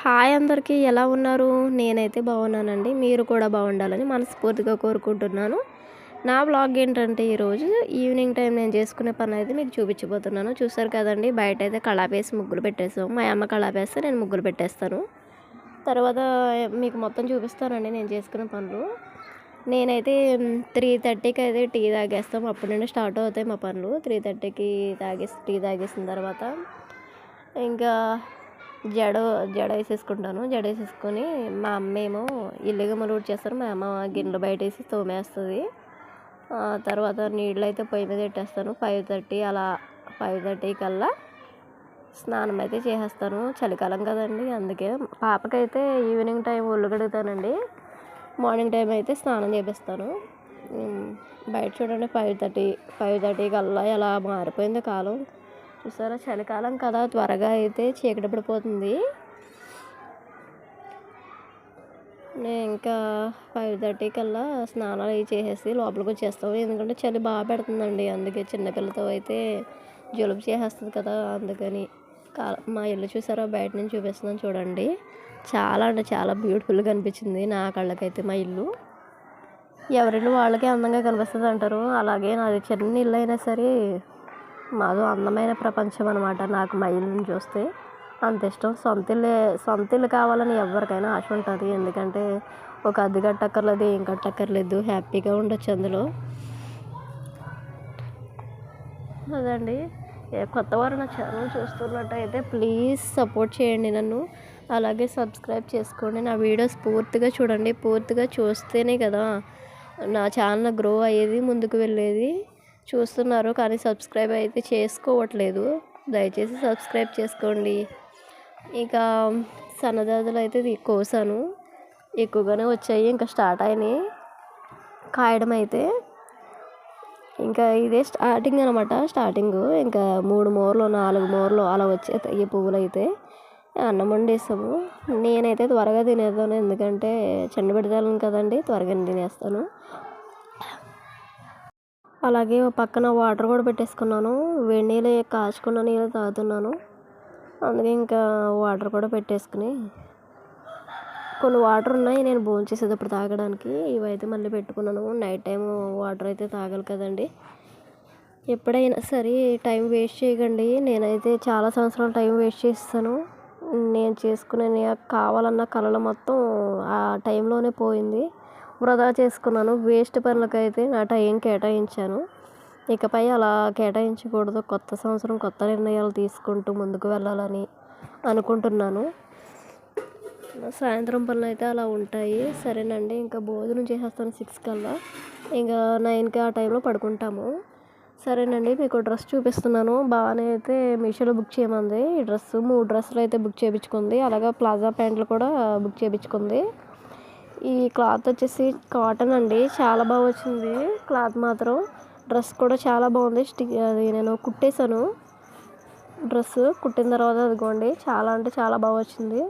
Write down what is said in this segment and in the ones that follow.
Hi అందరికీ ఎలా ఉన్నారు? నేనైతే బాగున్నానండి. మీరు కూడా బాగుండాలని మనస్ఫూర్తిగా కోరుకుంటున్నాను. నా బ్లాగ్ ఏంటంటే ఈరోజు ఈవినింగ్ టైం నేను చేసుకునే పని అయితే మీకు చూపించబోతున్నాను. చూసారు కదండి బయట అయితే కళాపేసి ముగ్గులు పెట్టేసాము మా అమ్మ కళాపేస్తే నేను ముగ్గులు పెట్టేస్తాను. తర్వాత మీకు మొత్తం చూపిస్తానండి నేను చేసుకునే పనులు. నేనైతే త్రీ థర్టీకి అయితే టీ తాగేస్తాం. అప్పటి నుండి స్టార్ట్ అవుతాయి మా పనులు. త్రీ థర్టీకి తాగేసి టీ తాగేసిన తర్వాత ఇంకా జడ జడ వేసేసుకుంటాను. జడ వేసేసుకొని మా అమ్మ ఏమో ఇల్లుగా మలుగుడు చేస్తారు. మా అమ్మ గిన్నెలు బయట వేసి తోమేస్తుంది తర్వాత నీళ్ళు అయితే పొయ్యి మీద పెట్టేస్తాను. ఫైవ్ థర్టీ అలా ఫైవ్ థర్టీ కల్లా స్నానం అయితే చేసేస్తాను. చలికాలం కదండి అందుకే పాపకైతే ఈవినింగ్ టైం ఒళ్ళు కడుగుతానండి. మార్నింగ్ టైం అయితే స్నానం చేపిస్తాను. బయట చూడండి ఫైవ్ థర్టీ ఫైవ్ థర్టీ కల్లా ఎలా మారిపోయింది కాలం. చూసారా? చలికాలం కదా త్వరగా అయితే చీకటి పడిపోతుంది. నేను ఇంకా ఫైవ్ థర్టీ కల్లా స్నానాలు అవి చేసేసి లోపలికి వచ్చేస్తాము. ఎందుకంటే చలి బాగా పెడుతుందండి. అందుకే చిన్నపిల్లతో అయితే జలుబు చేసేస్తుంది కదా అందుకని మా ఇల్లు చూసారా? బయట నుంచి చూపిస్తున్నాను చూడండి. చాలా అంటే చాలా బ్యూటిఫుల్గా అనిపించింది నా కళ్ళకైతే మా ఇల్లు. ఎవరిల్లు వాళ్ళకే అందంగా కనిపిస్తుంది అంటారు. అలాగే నాది చిన్న ఇల్లు అయినా సరే మాదో అందమైన ప్రపంచం అనమాట నాకు మా ఇల్లుని చూస్తే. అంత ఇష్టం. సొంత ఇల్లు సొంత ఇల్లు కావాలని ఎవరికైనా ఆశ ఉంటుంది. ఎందుకంటే ఒక అద్దె కట్టక్కర్లేదు ఏం కట్టక్కర్లేదు హ్యాపీగా ఉండొచ్చు అందులో. అదండి. కొత్త వారు నా ఛానల్ చూస్తున్నట్టయితే ప్లీజ్ సపోర్ట్ చేయండి నన్ను. అలాగే సబ్స్క్రైబ్ చేసుకోండి. నా వీడియోస్ పూర్తిగా చూడండి. పూర్తిగా చూస్తేనే కదా నా ఛానల్ గ్రో అయ్యేది ముందుకు వెళ్ళేది. చూస్తున్నారు కానీ సబ్స్క్రైబ్ అయితే చేసుకోవట్లేదు. దయచేసి సబ్స్క్రైబ్ చేసుకోండి. ఇక సన్నజాజులు అయితే కోసాను. ఎక్కువగానే వచ్చాయి ఇంకా స్టార్ట్ అయినాయి. కాయడం అయితే. ఇంకా ఇదే స్టార్టింగ్ అనమాట స్టార్టింగ్. ఇంకా మూడు మూరలు నాలుగు మూరలు అలా వచ్చే పువ్వులు అయితే అన్నం వండేసాము నేనైతే త్వరగా తినేద్దాను ఎందుకంటే చెండు పెడతాను కదండి త్వరగా తినేస్తాను. అలాగే పక్కన వాటర్ కూడా పెట్టేసుకున్నాను. వేడి నీళ్ళు కాచుకున్న నీళ్ళు తాగుతున్నాను. అందుకే ఇంకా వాటర్ కూడా పెట్టేసుకుని కొన్ని వాటర్ ఉన్నాయి నేను భోజనం చేసేటప్పుడు తాగడానికి. ఇవైతే మళ్ళీ పెట్టుకున్నాను. నైట్ టైం వాటర్ అయితే తాగాలి కదండి. ఎప్పుడైనా సరే టైం వేస్ట్ చేయకండి. నేనైతే చాలా సంవత్సరాలు టైం వేస్ట్ చేస్తాను. నేను చేసుకునే కావాలన్న కళలు మొత్తం ఆ టైంలోనే పోయింది. వృధా చేసుకున్నాను. వేస్ట్ పనులకైతే నా టైం కేటాయించాను. ఇకపై అలా కేటాయించకూడదు. కొత్త సంవత్సరం కొత్త నిర్ణయాలు తీసుకుంటూ ముందుకు వెళ్ళాలని అనుకుంటున్నాను. సాయంత్రం పనులు అయితే అలా ఉంటాయి. సరేనండి. ఇంకా భోజనం చేసేస్తాను సిక్స్ కల్లా. ఇంకా నైన్కి ఆ టైంలో పడుకుంటాము. సరేనండి. మీకు డ్రెస్ చూపిస్తున్నాను. బాగానే అయితే మీషోలో బుక్ చేయమంది. ఈ డ్రెస్ మూడు డ్రెస్సులు అయితే బుక్ చేయించుకుంది అలాగే ప్లాజా ప్యాంట్లు కూడా బుక్ చేయించుకుంది ఈ క్లాత్ వచ్చేసి కాటన్ అండి. చాలా బాగా వచ్చింది. క్లాత్ మాత్రం డ్రెస్ కూడా చాలా బాగుంది. స్టిక్ అది నేను కుట్టేశాను. డ్రెస్ కుట్టిన తర్వాత అదిగోండి చాలా అంటే చాలా బాగా వచ్చింది.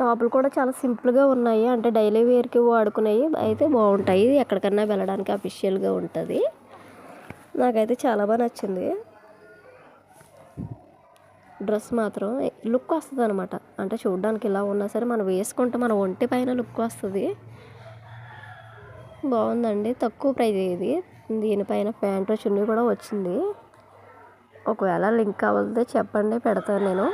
టాపులు కూడా చాలా సింపుల్గా ఉన్నాయి. అంటే డైలీ వేర్కి వాడుకునేవి అయితే బాగుంటాయి. ఎక్కడికన్నా వెళ్ళడానికి అఫిషియల్గా ఉంటుంది. నాకైతే చాలా బాగా నచ్చింది. డ్రెస్ మాత్రం లుక్ వస్తుంది అనమాట అంటే చూడడానికి ఇలా ఉన్నా సరే మనం వేసుకుంటే మన ఒంటి పైన లుక్ వస్తుంది. బాగుందండి. తక్కువ ప్రైజ్ ఇది. దీనిపైన ప్యాంటు చున్నీ కూడా వచ్చింది. ఒకవేళ లింక్ కావాలంటే చెప్పండి పెడతాను నేను.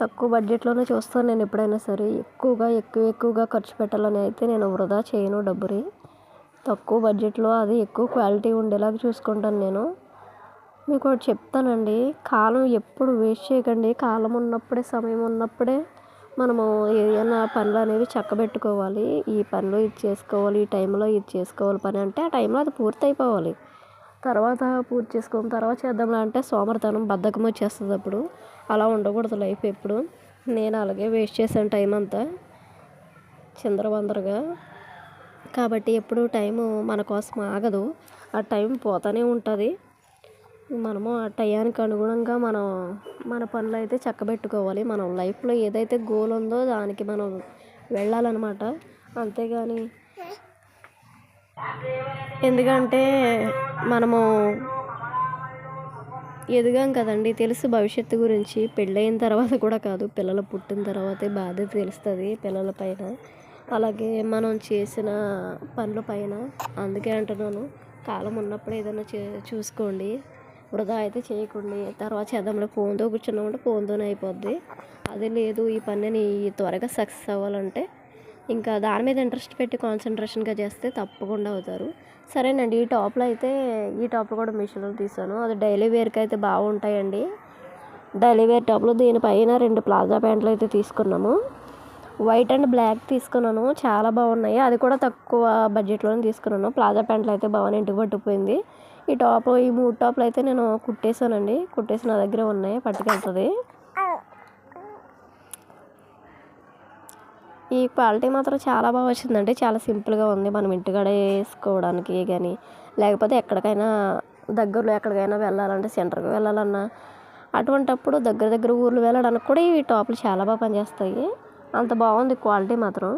తక్కువ బడ్జెట్లోనే చూస్తాను నేను ఎప్పుడైనా సరే. ఎక్కువగా ఎక్కువ ఎక్కువగా ఖర్చు పెట్టాలని అయితే నేను వృధా చేయను డబ్బుని. తక్కువ బడ్జెట్లో అది ఎక్కువ క్వాలిటీ ఉండేలాగా చూసుకుంటాను నేను. మీకు ఒకటి చెప్తానండి. కాలం ఎప్పుడు వేస్ట్ చేయకండి. కాలం ఉన్నప్పుడే సమయం ఉన్నప్పుడే మనము ఏదైనా పనులు అనేవి చక్కబెట్టుకోవాలి. ఈ పనులు ఇది చేసుకోవాలి ఈ టైంలో ఇది చేసుకోవాలి పని అంటే ఆ టైంలో అది పూర్తి అయిపోవాలి తర్వాత పూర్తి చేసుకోవాలి తర్వాత చేద్దాంలా అంటే సోమరితనం బద్ధకం వచ్చేస్తుంది అప్పుడు. అలా ఉండకూడదు లైఫ్ ఎప్పుడు. నేను అలాగే వేస్ట్ చేశాను టైం అంతా. చిందరవందరగా. కాబట్టి ఎప్పుడు టైము మన కోసం ఆగదు. ఆ టైం పోతూనే ఉంటుంది. మనము ఆ టయానికి అనుగుణంగా మనం మన పనులు అయితే చక్కబెట్టుకోవాలి. మనం లైఫ్లో ఏదైతే గోల్ ఉందో దానికి మనం వెళ్ళాలన్నమాట. అంతేగాని ఎందుకంటే మనము ఎదిగాం కదండి. తెలుసు భవిష్యత్తు గురించి. పెళ్ళైన తర్వాత కూడా కాదు పిల్లలు పుట్టిన తర్వాతే బాధ్యత తెలుస్తుంది పిల్లల పైన. అలాగే మనం చేసిన పనుల పైన అందుకే అంటున్నాను. కాలం ఉన్నప్పుడు ఏదైనా చే చూసుకోండి. వృధా అయితే చేయకండి తర్వాత చేద్దాంలో ఫోన్తో కూర్చున్నామంటే ఫోన్తోనే అయిపోద్ది. అది లేదు ఈ పనిని త్వరగా సక్సెస్ అవ్వాలంటే ఇంకా దాని మీద ఇంట్రెస్ట్ పెట్టి కాన్సన్ట్రేషన్గా చేస్తే తప్పకుండా అవుతారు. సరేనండి ఈ టాప్లో అయితే ఈ టాప్ కూడా మిషన్లో తీసాను అది డైలీ వేర్కి అయితే బాగుంటాయండి. డైలీ వేర్ టాప్లో దీనిపైన రెండు ప్లాజా ప్యాంట్లు అయితే తీసుకున్నాము. వైట్ అండ్ బ్లాక్ తీసుకున్నాను చాలా బాగున్నాయి. అది కూడా తక్కువ బడ్జెట్లోనే తీసుకున్నాను. ప్లాజా ప్యాంట్లు అయితే బాగానే ఇంటికి పట్టుకుపోయింది. ఈ టాప్ ఈ మూడు టాప్లు అయితే నేను కుట్టేశానండి. కుట్టేసి నా దగ్గర ఉన్నాయి పట్టుకెళ్తుంది. ఈ క్వాలిటీ మాత్రం చాలా బాగా వచ్చిందండి. చాలా సింపుల్గా ఉంది. మనం ఇంటికాడ వేసుకోవడానికి కానీ లేకపోతే ఎక్కడికైనా దగ్గరలో ఎక్కడికైనా వెళ్ళాలంటే సెంటర్కి వెళ్ళాలన్నా అటువంటప్పుడు దగ్గర దగ్గర ఊర్లు వెళ్ళడానికి కూడా ఈ టాపులు చాలా బాగా పనిచేస్తాయి. అంత బాగుంది క్వాలిటీ మాత్రం.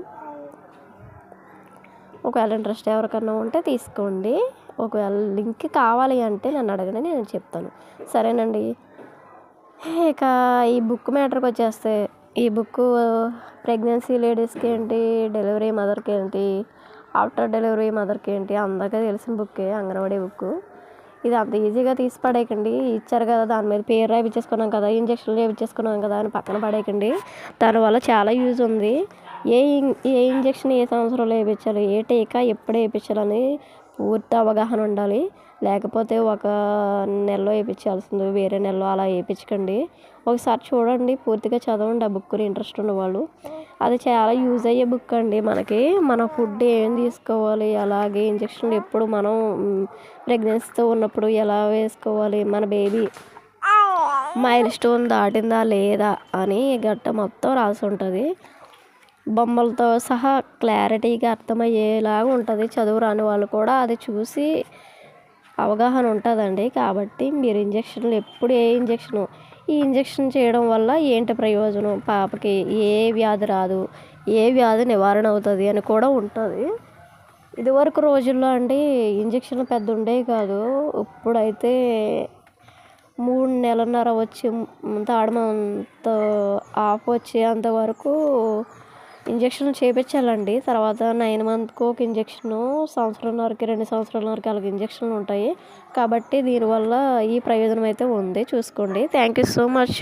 ఒకవేళ ఇంట్రెస్ట్ ఎవరికైనా ఉంటే తీసుకోండి. ఒకవేళ లింక్ కావాలి అంటే నన్ను అడగండి నేను చెప్తాను. సరేనండి. ఇక ఈ బుక్ మ్యాటర్కి వచ్చేస్తే ఈ బుక్ ప్రెగ్నెన్సీ లేడీస్కి ఏంటి డెలివరీ మదర్కి ఏంటి ఆఫ్టర్ డెలివరీ మదర్కి ఏంటి అందరికీ తెలిసిన బుక్కే అంగన్వాడీ బుక్ ఇది అంత ఈజీగా తీసి పడేయకండి. ఇచ్చారు కదా దాని మీద పేరు రాయించేసుకున్నాం కదా ఇంజక్షన్లు చేయించేసుకున్నాం కదా అని పక్కన పడేయకండి. దానివల్ల చాలా యూజ్ ఉంది. ఏ ఏ ఇంజక్షన్ ఏ సంవత్సరంలో వేయించాలి ఏ టీకా ఎప్పుడు వేయించాలని పూర్తి అవగాహన ఉండాలి. లేకపోతే ఒక నెలలో వేయించాల్సింది వేరే నెలలో అలా వేయించకండి ఒకసారి చూడండి పూర్తిగా చదవండి ఆ బుక్ ఇంట్రెస్ట్ ఉన్నవాళ్ళు అది చాలా యూజ్ అయ్యే బుక్ అండి మనకి. మన ఫుడ్ ఏం తీసుకోవాలి అలాగే ఇంజక్షన్లు ఎప్పుడు మనం ప్రెగ్నెన్సీతో ఉన్నప్పుడు ఎలా వేసుకోవాలి మన బేబీ మైల్ స్టోన్ దాటిందా లేదా అని గట్ట మొత్తం రాసి ఉంటుంది. బొమ్మలతో సహా క్లారిటీగా అర్థమయ్యేలాగా ఉంటుంది. చదువు రాని వాళ్ళు కూడా అది చూసి అవగాహన ఉంటుందండి. కాబట్టి మీరు ఇంజక్షన్లు ఎప్పుడు ఏ ఇంజక్షను ఈ ఇంజక్షన్ చేయడం వల్ల ఏంటి ప్రయోజనం? పాపకి ఏ వ్యాధి రాదు ఏ వ్యాధి నివారణ అవుతుంది అని కూడా ఉంటుంది. ఇదివరకు రోజుల్లో అండి ఇంజక్షన్లు పెద్ద ఉండేవి కాదు. ఇప్పుడైతే మూడు నెలన్నర వచ్చి తాడమంత ఆఫ్ వచ్చేంత వరకు ఇంజక్షన్ చేయించాలండి తర్వాత నైన్ మంత్కి ఒక ఇంజక్షను సంవత్సరంన్నరకి రెండు సంవత్సరాలన్నరకి అలాగే ఇంజక్షన్లు ఉంటాయి. కాబట్టి దీనివల్ల ఈ ప్రయోజనం అయితే ఉంది. చూసుకోండి. Thank you so much.